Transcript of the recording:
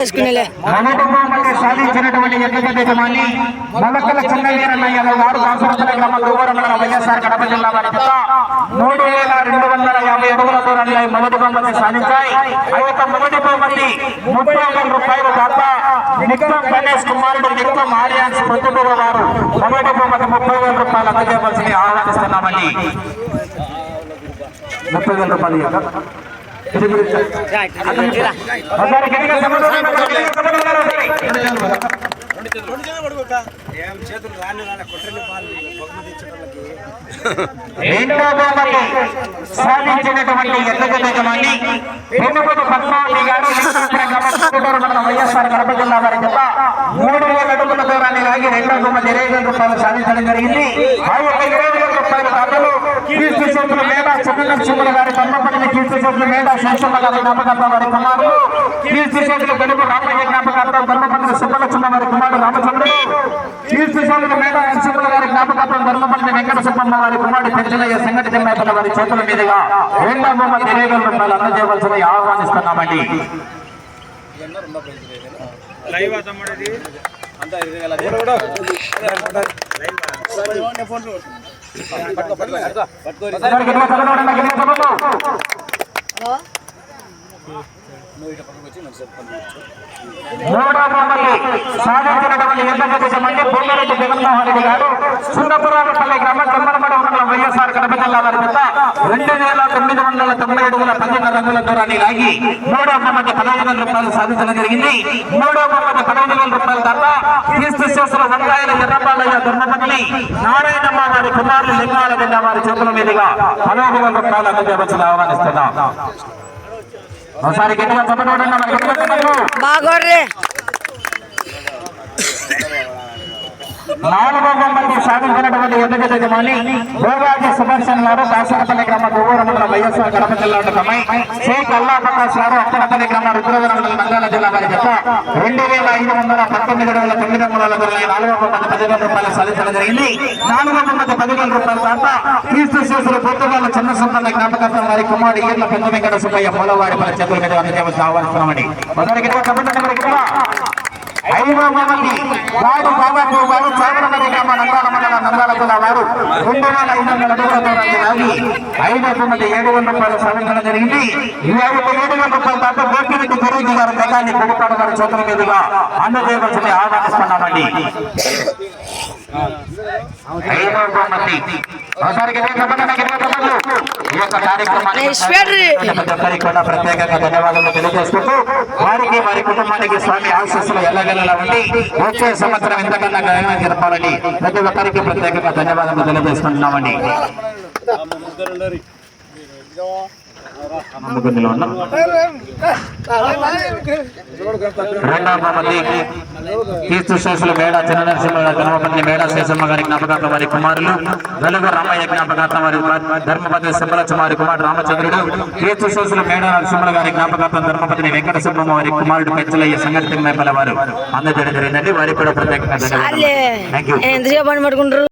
చేసుకునేలే. సాధించినటువంటి ఎన్నిక యజమాని మొలకల చిన్న గారు దాసరపల్లి గ్రామం దూరంలో వైఎస్ఆర్ కడప జిల్లా వారి చేత మూడు వేల రెండు వందల యాభై అడుగుల దూరంలో మొదటి బహుమతి సాధించాయి. ఆ యొక్క మొదటి బహుమతి ముప్పై వందల రూపాయలు దాత నిత్యం గణేష్ కుమారుడు నిత్యం ఆర్యాన్స్ ప్రతిభ గారు మొదటి బహుమతి ముప్పై వేల రూపాయలు అందజేయవలసింది ఆహ్వానిస్తున్నామండి. ముప్పై వేల రూపాయలు చేతులు రాని రాని పాలు బహుమతి బహుమతి సాధించినటువంటి యజమాని పద్మావతి గారు మన వైఎస్ఆర్ కడప జిల్లా వారి మూడు వేల అడుగుల దూరాన్ని లాగి బహుమతి ఇరవై వేల రూపాయలు సాధించడం జరిగింది ఆ యొక్క ఇరవై వేల రూపాయల కీర్తి చిన్నలక్ష్ముల గారి కీర్తి చేతుల మీద శేషమ్మ గారి జ్ఞాపకార్థం వారి కుమారుడు కీర్తి చేతుల గడుపు రామయ్య జ్ఞాపకార్థం సుబ్బలక్ష్మ వారి కుమారుడు రామచంద్రుడు. కీర్తి చేతుల మీద శిశువుల గారి జ్ఞాపకార్థం ధర్మపతిని వెంకట సుబ్బమ్మ వారి కుమారుడు పెంచలయ్య సంగటి వారి చేతుల మీదుగా రెండో బొమ్మ వేల రూపాయలు అందజేయవలసింది ఆహ్వానిస్తున్నామండి. లైవ్ అంతా ఇరవై వేల అందరికీ ఇరవై మూడో బొమ్మకి సాధించినటువంటి ఎంతమంది మంది భూమిరెడ్డి జగన్మోహన్ రెడ్డి గారు. సుందపురాలపల్లి గ్రామం కమ్మరమడ మండలం వైఎస్ఆర్ కడప జిల్లా వారి వద్ద రెండు వేల తొమ్మిది వందల తొంభై అడుగుల పన్నెండు రంగుల దూరాన్ని లాగి మూడో బొమ్మకి పదహైదు వేల రూపాయలు సాధించడం జరిగింది. మూడో బొమ్మకి పదహైదు వేల రూపాయల క్రీస్తు వంకాయల ఎర్రపాలయ్య నారాయణమ్మ వారి కుమారులు లింగాల కింద వారి చేతుల మీదుగా పదహైదు వేల రూపాయలు అందజేయవలసిన ఆహ్వానిస్తున్నాం. ಬಾಗೋಡ್ರಿ. నాలుగో బొమ్మకి సాధించినటువంటి ఎన్నిక యజమాని భోగాజీ సుదర్శన్ గారు దాసరపల్లి గ్రామ దువ్వూరు మండలం వైఎస్ఆర్ కడప జిల్లా ఉండటమై షేక్ అల్లా ప్రకాష్ గారు అప్పనపల్లి గ్రామ రుద్రవరం మండలం నంద్యాల జిల్లా వారి చేత రెండు వేల ఐదు వందల పంతొమ్మిది వేల తొమ్మిది వందల నాలుగో బొమ్మకి పదివేల రూపాయలు సాధించడం జరిగింది. నాలుగో బొమ్మకి పదివేల రూపాయల దాకా క్రీస్తు శేషులు పొద్దుగాల చిన్న సంపన్న జ్ఞాపకార్థం వారి కుమారుడు ఈర్ల పెద్ద వెంకట సుబ్బయ్య మూలవారి మన చేతుల మీద అందజేయవలసిన ఆహ్వానిస్తున్నామండి మొదటి ఐదో మంది వాడు బాబాబు గారు చామరమణి గ్రామ నందాల మండల నందాల జిల్లా వారు రెండు వేల ఐదు వందల దూరంతో దూరాన్ని లాగి ఐదో మంది ఏడు వందల రూపాయలు సాధించడం జరిగింది. ఈ ఐదు ఏడు వందల రూపాయల దాకా గోపిరెడ్డి గురూజీ గారు గతాన్ని గుడిపాడు గారి చేతుల మీదుగా అందజేయవలసింది ఆహ్వానిస్తున్నామండి ఈ యొక్క కార్యక్రమాన్ని కూడా ప్రత్యేకంగా ధన్యవాదాలు తెలియజేసుకుంటూ వారికి వారి కుటుంబానికి స్వామి ఆశీస్సులు ఎల్లగలలా ఉండి వచ్చే సంవత్సరం ఎంతకన్నా ఘనంగా జరపాలని ప్రతి ఒక్కరికి ప్రత్యేకంగా ధన్యవాదాలు తెలియజేసుకుంటున్నామండి కీర్తి శేషులు మేడ చిన్న నరసింహ గణపతి మేడ శేషమ్మ గారి జ్ఞాపకార్థం వారి కుమారులు వెలుగు రామయ్య జ్ఞాపకార్థం వారి ధర్మపతి సింహలక్ష్మ వారి కుమారుడు రామచంద్రుడు కీర్తి శేషులు మేడ నరసింహ గారి జ్ఞాపకార్థం ధర్మపతిని వెంకట సుబ్బమ్మ వారి కుమారుడు పెంచలయ్య సంగతి మేపల వారు అందజేయడం జరిగిందండి వారికి కూడా ప్రత్యేకంగా థ్యాంక్ యూ